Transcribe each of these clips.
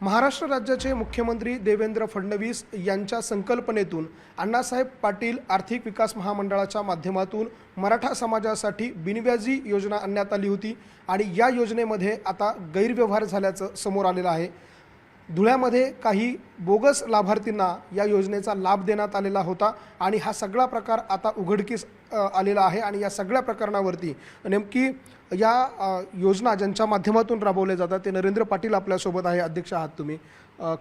महाराष्ट्र राज्याचे मुख्यमंत्री देवेंद्र फडणवीस यांच्या संकल्पनेतून अण्णासाहेब पाटील आर्थिक विकास महामंडळाच्या माध्यमातून मराठा समाजासाठी बिनव्याजी योजना आणण्यात आली होती आणि या योजनेमध्ये आता गैरव्यवहार झाल्याचं समोर आलेलं आहे. धुळ्यामध्ये काही बोगस लाभार्थींना या योजनेचा लाभ देण्यात आलेला होता आणि हा सगळा प्रकार आता उघडकीस आलेला आहे आणि या सगळ्या प्रकरणावरती नेमकी या योजना ज्यांच्या माध्यमातून राबवल्या जातात ते नरेंद्र पाटील आपल्यासोबत आहे अध्यक्ष आहात तुम्ही.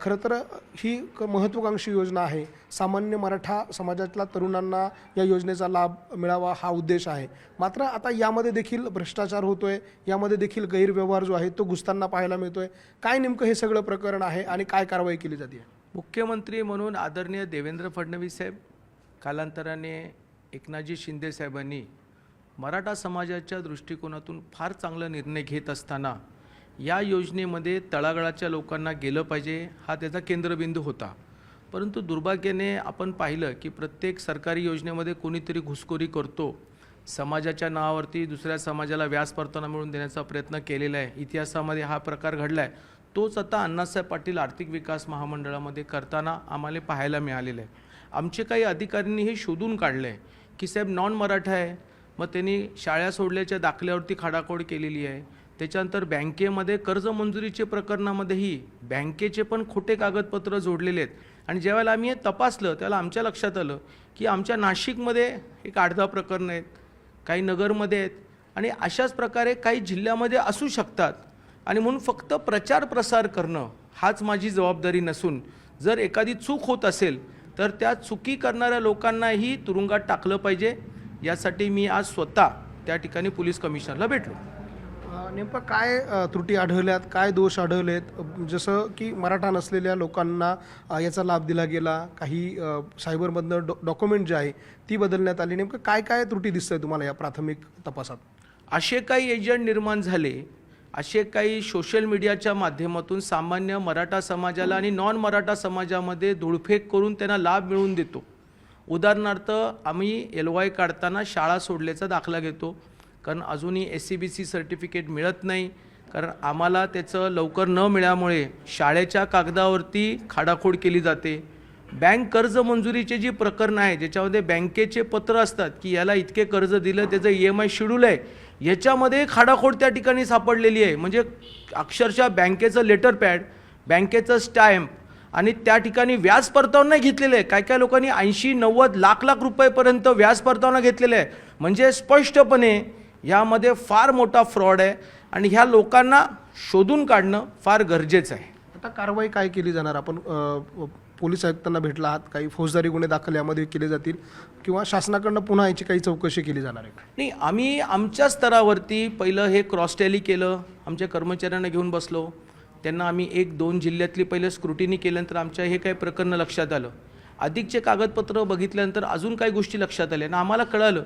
खरं तर ही महत्त्वाकांक्षी योजना आहे. सामान्य मराठा समाजातल्या तरुणांना या योजनेचा लाभ मिळावा हा उद्देश आहे. मात्र आता यामध्ये देखील भ्रष्टाचार होतोय यामध्ये देखील गैरव्यवहार जो आहे तो घुसताना पाहायला मिळतोय. काय नेमकं हे सगळं प्रकरण आहे आणि काय कारवाई केली जाते? मुख्यमंत्री म्हणून आदरणीय देवेंद्र फडणवीस साहेब कालांतराने एकनाथजी शिंदे साहेबांनी मराठा समाजाच्या दृष्टिकोनातून फार चांगला निर्णय घेत असताना या योजनेमध्ये तळागाळाच्या लोकांना गेलं पाहिजे हा त्याचा केंद्रबिंदू होता. परंतु दुर्भाग्याने आपण पाहिलं की प्रत्येक सरकारी योजनेमध्ये कोणीतरी घुसखोरी करतो. समाजाच्या नावावरती दुसऱ्या समाजाला व्याज परताना मिळवून देण्याचा प्रयत्न केलेला आहे. इतिहासामध्ये हा प्रकार घडला आहे तोच आता अण्णासाहेब पाटील आर्थिक विकास महामंडळामध्ये करताना आम्हाला पाहायला मिळालेलं आहे. आमचे काही अधिकाऱ्यांनी हे शोधून काढलं आहे की साहेब नॉन मराठा आहे. मग त्यांनी शाळा सोडल्याच्या दाखल्यावरती खाडाखोड केलेली आहे. त्याच्यानंतर बँकेमध्ये कर्ज मंजुरीचे प्रकरणामध्येही बँकेचे पण खोटे कागदपत्र जोडलेले आहेत. आणि ज्यावेळेला आम्ही हे तपासलं त्याला आमच्या लक्षात आलं की आमच्या नाशिकमध्ये एक आठ दहा प्रकरणं आहेत काही नगरमध्ये आहेत आणि अशाच प्रकारे काही जिल्ह्यामध्ये असू शकतात. आणि म्हणून फक्त प्रचार प्रसार करणं हाच माझी जबाबदारी नसून जर एखादी चूक होत असेल तर त्या चुकी करणाऱ्या लोकांनाही तुरुंगात टाकलं पाहिजे. यासाठी मी आज स्वतः त्या ठिकाणी पोलीस कमिशनरला भेटलो. नेमकं काय त्रुटी आढळल्यात? काय दोष आढळलेत? जसं की मराठा नसलेल्या लोकांना याचा लाभ दिला गेला काही सायबरमधनं डॉ डॉक्युमेंट जे आहे ती बदलण्यात आली. नेमकं काय काय त्रुटी दिसतंय तुम्हाला या प्राथमिक तपासात? असे काही एजंट निर्माण झाले असे काही सोशल मीडियाच्या माध्यमातून सामान्य मराठा समाजाला आणि नॉन मराठा समाजामध्ये धुळफेक करून त्यांना लाभ मिळवून देतो. उदाहरणार्थ आम्ही एल वाय काढताना शाळा सोडल्याचा दाखला घेतो कारण अजूनही S C B C certificate मिळत नाही कारण आम्हाला त्याचं लवकर न मिळाल्यामुळे शाळेच्या कागदावरती खाडाखोड केली जाते. बँक कर्ज मंजुरीचे जी प्रकरणं आहे ज्याच्यामध्ये बँकेचे पत्र असतात की याला इतके कर्ज दिलं त्याचं ई एम आय शेड्यूल आहे याच्यामध्ये खाडाखोड त्या ठिकाणी सापडलेली आहे. म्हणजे अक्षरशः बँकेचं लेटर पॅड बँकेचं स्टॅम्प आणि त्या ठिकाणी व्याज परतावा नाही घेतलेलं आहे. काय काय लोकांनी ऐंशी नव्वद लाख लाख रुपयेपर्यंत व्याज परतावा घेतलेलं आहे. म्हणजे स्पष्टपणे यामध्ये फार मोठा फ्रॉड आहे आणि ह्या लोकांना शोधून काढणं फार गरजेचं आहे. आता कारवाई काय केली जाणार? आपण पोलीस आयुक्तांना भेटला आहात. काही फौजदारी गुन्हे दाखल यामध्ये केले जातील किंवा शासनाकडनं पुन्हा याची काही चौकशी केली जाणार आहे नाही आम्ही आमच्या स्तरावरती पहिलं हे क्रॉस टॅली केलं. आमच्या कर्मचाऱ्यांना घेऊन बसलो. त्यांना आम्ही एक दोन जिल्ह्यातली पहिले स्क्रुटिनी केल्यानंतर आमच्या हे काही प्रकरणं लक्षात आलं. अधिकचे कागदपत्र बघितल्यानंतर अजून काही गोष्टी लक्षात आल्या. आणि आम्हाला कळालं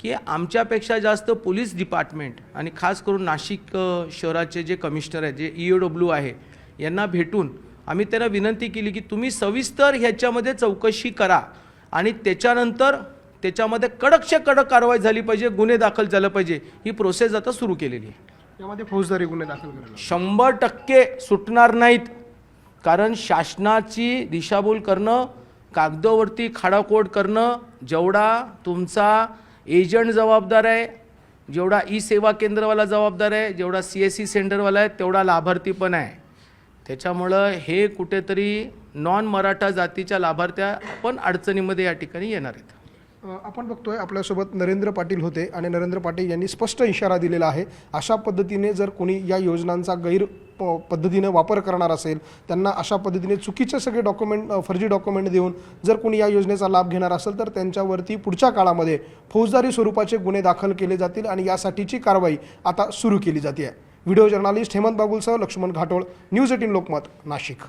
की आमच्यापेक्षा जास्त पोलीस डिपार्टमेंट आणि खास करून नाशिक शहराचे जे कमिशनर आहेत जे ई ओ डब्ल्यू आहे यांना भेटून आम्ही त्यांना विनंती केली की तुम्ही सविस्तर ह्याच्यामध्ये चौकशी करा. आणि त्याच्यानंतर त्याच्यामध्ये कडकशे कडक कारवाई झाली पाहिजे गुन्हे दाखल झालं पाहिजे. ही प्रोसेस आता सुरू केलेली आहे. त्यामध्ये फौजदारी गुन्हे दाखल करायला शंभर टक्के सुटणार नाहीत. कारण शासनाची दिशाभूल करणं कागदावरती खाडाकोड करणं जेवढा तुमचा एजंट जबाबदार आहे जेवढा ई सेवा केंद्रवाला जबाबदार आहे जेवढा सी एस सी सेंटरवाला आहे तेवढा लाभार्थी पण आहे. त्याच्यामुळं हे कुठेतरी नॉन मराठा जातीच्या लाभार्थ्या पण अडचणीमध्ये या ठिकाणी येणार आहेत. आपण बघतोय आपल्यासोबत नरेंद्र पाटील होते आणि नरेंद्र पाटील यांनी स्पष्ट इशारा दिलेला आहे. अशा पद्धतीने जर कोणी या योजनांचा गैर प- पद्धतीने वापर करणार असेल त्यांना अशा पद्धतीने चुकीचे सगळे डॉक्युमेंट फर्जी डॉक्युमेंट देऊन जर कोणी या योजनेचा लाभ घेणार असेल तर त्यांच्यावरती पुढच्या काळामध्ये फौजदारी स्वरूपाचे गुन्हे दाखल केले जातील आणि यासाठीची कारवाई आता सुरू केली जाते. आहे व्हिडिओ जर्नालिस्ट हेमंत बागुलसह लक्ष्मण घाटोळ न्यूज एटीन लोकमत नाशिक.